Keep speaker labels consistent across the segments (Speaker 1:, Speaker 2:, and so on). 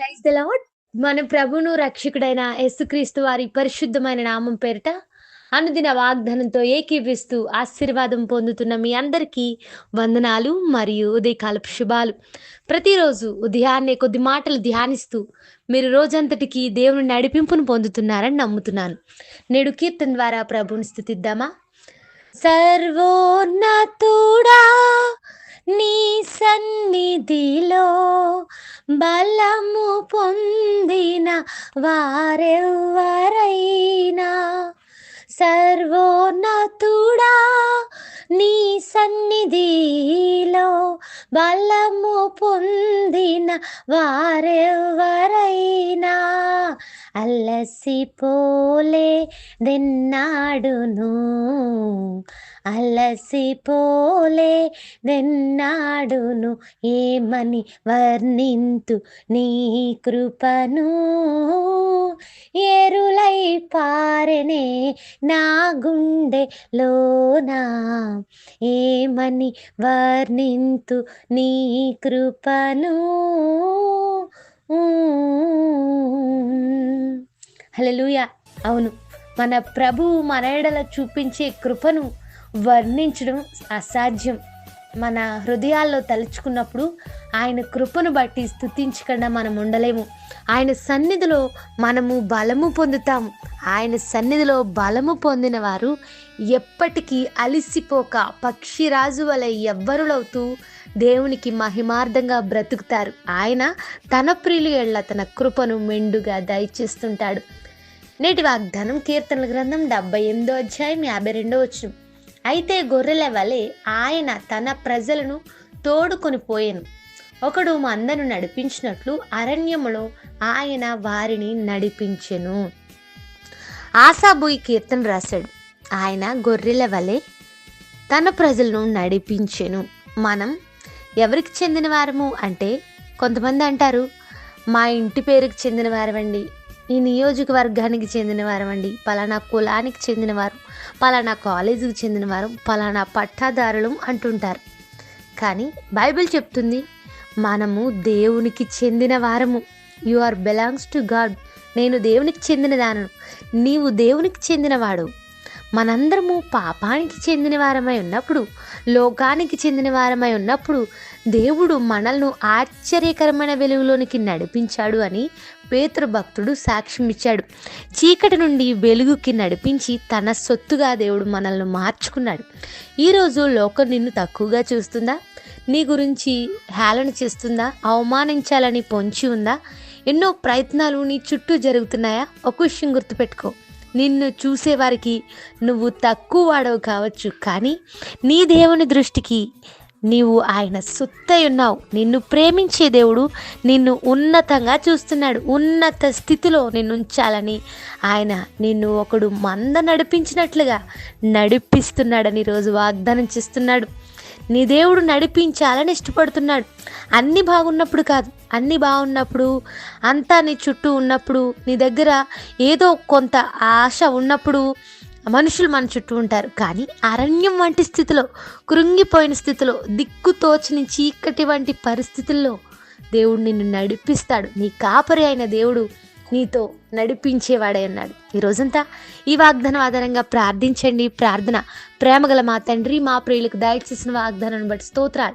Speaker 1: Praise lord మన ప్రభును రక్షకుడైన యేసుక్రీస్తు వారి పరిశుద్ధమైన నామం పేరిట అనుదిన వాగ్దానంతో ఏకీవిస్తూ ఆశీర్వాదం పొందుతున్న మీ అందరికీ వందనాలు మరియు ఉదయకాలపు శుభాలు. ప్రతిరోజు ఉదయాన్నే కొద్ది మాటలు ధ్యానిస్తూ మీరు రోజంతటికి దేవుని నడిపింపును పొందుతున్నారని నమ్ముతున్నాను. నేడు కీర్తన ద్వారా ప్రభుని స్థుతిద్దామా? సర్వోన్నతుడా నీ సన్నిధిలో బలము పొందిన వారెవ్వరైనా? సర్వోన్నతుడా నీ సన్నిధిలో బలము పొందిన వారెవ్వరైనా? అలసిపోలే దిన్నాడును అలసిపోలే వెన్నాడును ఏమని వర్ణింతు నీ కృపను? ఎరులై పారనే నా గుండెలోనా ఏమని వర్ణింతు నీ కృపను? హల్లెలూయ. అవును మన ప్రభువు మన ఎడల చూపించే కృపను వర్ణించడం అసాధ్యం. మన హృదయాల్లో తలుచుకున్నప్పుడు ఆయన కృపను బట్టి స్థుతించకుండా మనం ఉండలేము. ఆయన సన్నిధిలో మనము బలము పొందుతాము. ఆయన సన్నిధిలో బలము పొందిన వారు ఎప్పటికీ అలిసిపోక పక్షిరాజు వలె ఎవ్వరులవుతూ దేవునికి మహిమార్థంగా బ్రతుకుతారు. ఆయన తన ప్రియులు ఎళ్ళ తన కృపను మెండుగా దయచేస్తుంటాడు. నేటి వాగ్దానం కీర్తనల గ్రంథం డెబ్బై ఎనిమిదో అధ్యాయం యాభై రెండో వచ్చినాం అయితే గొర్రెల వలె ఆయన తన ప్రజలను తోడుకొని పోయెను. ఒకడు మందను నడిపించినట్లు అరణ్యములో ఆయన వారిని నడిపించెను. ఆశాబోయి కీర్తన రాశాడు. ఆయన గొర్రెల వలె తన ప్రజలను నడిపించెను. మనం ఎవరికి చెందిన వారము అంటే కొంతమంది అంటారు మా ఇంటి పేరుకి చెందిన వారమండి ఈ నియోజకవర్గానికి చెందిన వారమండి పలానా కులానికి చెందినవారు పలానా కాలేజీకి చెందినవారు పలానా పట్టాదారులు అంటుంటారు. కానీ బైబిల్ చెప్తుంది మనము దేవునికి చెందిన వారము you are belongs to God. నేను దేవునికి చెందినదానను. నీవు దేవునికి చెందినవాడు. మనందరము పాపానికి చెందిన వారమై ఉన్నప్పుడు లోకానికి చెందిన వారమై ఉన్నప్పుడు దేవుడు మనల్ని ఆశ్చర్యకరమైన వెలుగులోనికి నడిపించాడు అని పేతృ భక్తుడు సాక్ష్యం ఇచ్చాడు. చీకటి నుండి వెలుగుకి నడిపించి తన సొత్తుగా దేవుడు మనల్ని మార్చుకున్నాడు. ఈరోజు లోకం నిన్ను తక్కువగా చూస్తుందా? నీ గురించి హేళన చేస్తుందా? అవమానించాలని పొంచి ఉందా? ఎన్నో ప్రయత్నాలు నీ చుట్టూ జరుగుతున్నాయా? ఒక విషయం గుర్తుపెట్టుకో. నిన్ను చూసేవారికి నువ్వు తక్కువ వాడవు కావచ్చు కానీ నీ దేవుని దృష్టికి నీవు ఆయన సుత్తై ఉన్నావు. నిన్ను ప్రేమించే దేవుడు నిన్ను ఉన్నతంగా చూస్తున్నాడు. ఉన్నత స్థితిలో నిన్ను ఉంచాలని ఆయన నిన్ను ఒకడు మంద నడిపించినట్లుగా నడిపిస్తున్నాడని రోజు వాగ్దానం చేస్తున్నాడు. నీ దేవుడు నడిపించాలని ఇష్టపడుతున్నాడు. అన్నీ బాగున్నప్పుడు కాదు అన్నీ బాగున్నప్పుడు అంతా నీ చుట్టూ ఉన్నప్పుడు నీ దగ్గర ఏదో కొంత ఆశ ఉన్నప్పుడు మనుషులు మన చుట్టూ ఉంటారు. కానీ అరణ్యం వంటి స్థితిలో కృంగిపోయిన స్థితిలో దిక్కు తోచని చీకటి వంటి పరిస్థితుల్లో దేవుడు నిన్ను నడిపిస్తాడు. నీ కాపరి అయిన దేవుడు నీతో నడిపించేవాడే అన్నాడు ఈ రోజంతా ఈ వాగ్దానం ఆధారంగా ప్రార్థించండి. ప్రార్థన ప్రేమగల మా తండ్రి మా ప్రియులకు దయచేసిన వాగ్దానాన్ని బట్టి స్తోత్రాలు.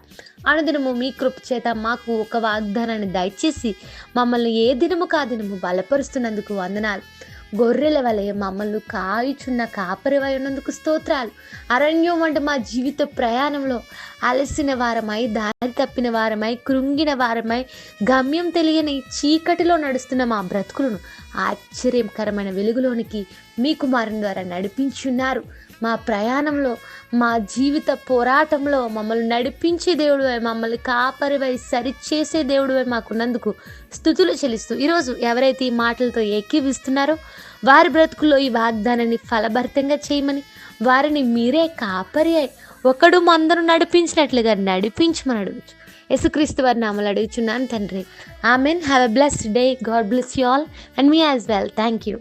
Speaker 1: అనుదినము మీ కృప చేత మాకు ఒక వాగ్దానాన్ని దయచేసి మమ్మల్ని ఏ దినము కా దినము బలపరుస్తున్నందుకు వందనాలు. గొర్రెల వలె మమ్మల్ని కాయుచున్న కాపరివై ఉన్నందుకు స్తోత్రాలు. అరణ్యం వంటి మా జీవిత ప్రయాణంలో అలసిన వారమై దారి తప్పిన వారమై కృంగిన వారమై గమ్యం తెలియని చీకటిలో నడుస్తున్న మా బ్రతుకులను ఆశ్చర్యకరమైన వెలుగులోనికి మీ కుమారుని ద్వారా నడిపించున్నారు. మా ప్రయాణంలో మా జీవిత పోరాటంలో మమ్మల్ని నడిపించే దేవుడు మమ్మల్ని కాపరివై సరిచేసే దేవుడు మాకున్నందుకు స్థుతులు చెల్లిస్తూ ఈరోజు ఎవరైతే ఈ మాటలతో ఏకీవిస్తున్నారో వారి బ్రతుకుల్లో ఈ వాగ్దానాన్ని ఫలభరితంగా చేయమని వారిని మీరే కాపరి అయి ఒకడు మందరు నడిపించినట్లుగా నడిపించమని అడుగుచు. యేసుక్రీస్తు వారి నామలు అడుగుచున్నాను తండ్రి. Amen. Have a blessed day God bless you all and me as well thank you